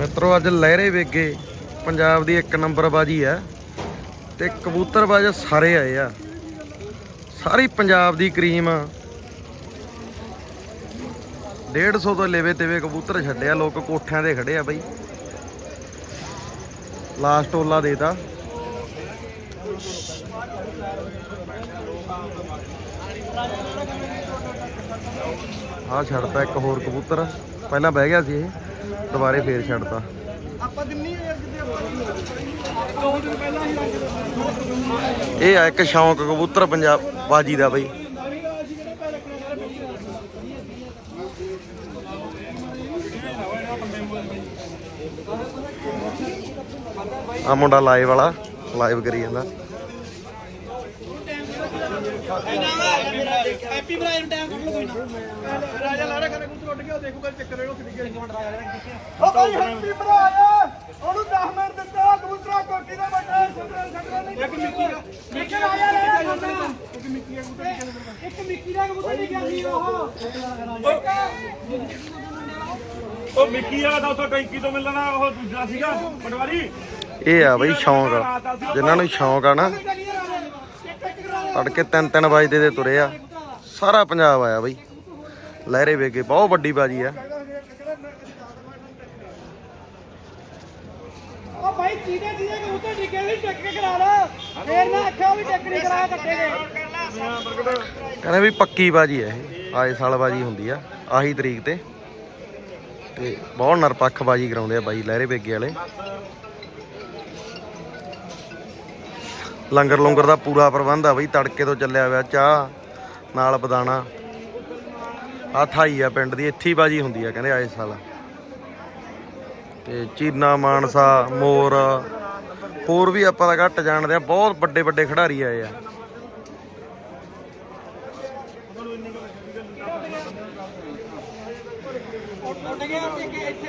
ਮਿੱਤਰੋ, ਅੱਜ ਲਹਿਰੇ ਵੇਗੇ ਪੰਜਾਬ ਦੀ ਇੱਕ ਨੰਬਰ ਬਾਜੀ ਆ ਤੇ ਕਬੂਤਰਬਾਜ਼ ਸਾਰੇ ਆਏ ਆ। ਸਾਰੀ ਪੰਜਾਬ ਦੀ ਕਰੀਮ 150 ਤੋਂ ਲੇਵੇ ਤੇਵੇ ਕਬੂਤਰ ਛੱਡਿਆ ਲੋਕ ਕੋਠਿਆਂ ਦੇ ਖੜੇ ਆ ਬਈ। ਲਾਸਟ ਓਲਾ ਦੇਤਾ। ਆਹ ਛੱਡਤਾ ਇੱਕ ਹੋਰ ਕਬੂਤਰ। ਪਹਿਲਾਂ ਬਹਿ ਗਿਆ ਸੀ ਇਹ। ਦੁਬਾਰੇ ਫੇਰ ਛੱਡਤਾ। ਆਪਾਂ ਦਿੰਨੀ ਯਾਰ ਜਿੱਦੇ ਦੋ ਦਿਨ ਪਹਿਲਾਂ ਹੀ ਲੱਗ ਇਹ ਆ ਇੱਕ ਸ਼ੌਂਕ ਕਬੂਤਰ ਪੰਜਾਬ ਬਾਜੀ ਦਾ ਬਈ। ਆ ਮੁੰਡਾ ਲਾਈਵ ਵਾਲਾ ਲਾਈਵ ਕਰੀ ਜਾਂਦਾ। ਹੈਪੀ ਬਰਾਈਮ ਟਾਈਮ ਕੱਢ ਲਓ ਕੋਈ ਨਾ ਰਾਜਾ ਲਾੜਾ ਖਾਨੇ ਕਬੂਤਰ ਉੱਡ ਗਿਆ ਉਹ ਦੇਖੂਗਾ ਚੱਕਰ ਰਹੇਗਾ ਕਿੱਥੇ ਇੱਕ ਮਿੰਟ ਰਾਜਾ ਉਹ ਭਾਈ ਹੈਪੀ ਬਰਾਇਆ ਉਹਨੂੰ 10 ਮਿੰਟ ਦਿੱਤਾ ਕਬੂਤਰਾ ਕੋਟੀ ਦਾ ਬੱਟਾ ਛੱਡਣਾ ਛੱਡਣਾ ਨਹੀਂ ਇੱਕ ਮਿੱਕੀ ਦਾ ਮਿੱਕੀ ਰਾਜਾ ਲੈ ਇੱਕ ਮਿੱਕੀ ਦਾ ਕਬੂਤਰ ਇੱਕ ਮਿੱਕੀ ਦਾ ਕਬੂਤਰ ਨਹੀਂ ਗਿਆ ਉਹ ਉਹ ਮਿੱਕੀ ਵਾਲਾ ਤਾਂ ਉੱਥੋਂ ਟੈਂਕੀ ਤੋਂ ਮਿਲਣਾ, ਉਹ ਦੂਜਾ ਸੀਗਾ, ਪਟਵਾਰੀ। ਇਹ ਆ ਬਈ ਸ਼ੌਂਕ ਜਿਨ੍ਹਾਂ ਨੂੰ ਸ਼ੌਂਕ ਆ ਨਾ ਤੜਕੇ 3-3 ਵਜੇ ਦੇ ਤੁਰੇ ਆ। ਸਾਰਾ ਪੰਜਾਬ ਆਇਆ ਬਈ। ਲਹਿਰੇ ਵੇਗੇ ਬਹੁਤ ਵੱਡੀ ਬਾਜੀ ਆ। ਉਹ ਭਾਈ ਚੀਦੇ ਚੀਦੇ ਕਬੂਤਰ ਡਿੱਗੇ ਸੀ ਟੱਕ ਕੇ ਕਰਾ ਲਾ। ਫੇਰ ਨਾ ਅੱਖਾਂ ਵੀ ਟੱਕ ਨਹੀਂ ਕਰਾ ਕੱਟੇ ਗਏ। ਕਹਿੰਦੇ ਵੀ ਪੱਕੀ ਬਾਜੀ ਆ ਇਹ। ਆਏ ਸਾਲ ਬਾਜੀ ਹੁੰਦੀ ਆ ਆਹੀ ਤਰੀਕ ਤੇ। ਤੇ ਬਹੁਤ ਨਰਪੱਖ ਬਾਜੀ ਕਰਾਉਂਦੇ ਆ ਬਾਈ ਲਹਿਰੇ ਵੇਗੇ ਵਾਲੇ। ਲੰਗਰ ਲੰਗਰ ਦਾ ਪੂਰਾ ਪ੍ਰਬੰਧ ਆ ਬਈ, ਤੜਕੇ ਤੋਂ ਚੱਲਿਆ ਹੋਇਆ ਚਾਹ, ਨਾਲ ਬਦਾਣਾ। ਆ ਥਾਈ ਆ ਪਿੰਡ ਦੀ, ਇੱਥੇ ਬਾਜੀ ਹੁੰਦੀ ਆ ਕਹਿੰਦੇ ਆਏ ਸਾਲ। ਤੇ ਚੀਨਾ, ਮਾਨਸਾ, ਮੋਰ, ਹੋਰ ਵੀ ਆਪਾਂ ਤਾਂ ਘੱਟ ਜਾਣਦੇ ਆ, ਬਹੁਤ ਵੱਡੇ ਵੱਡੇ ਖਿਡਾਰੀ ਆਏ ਆ।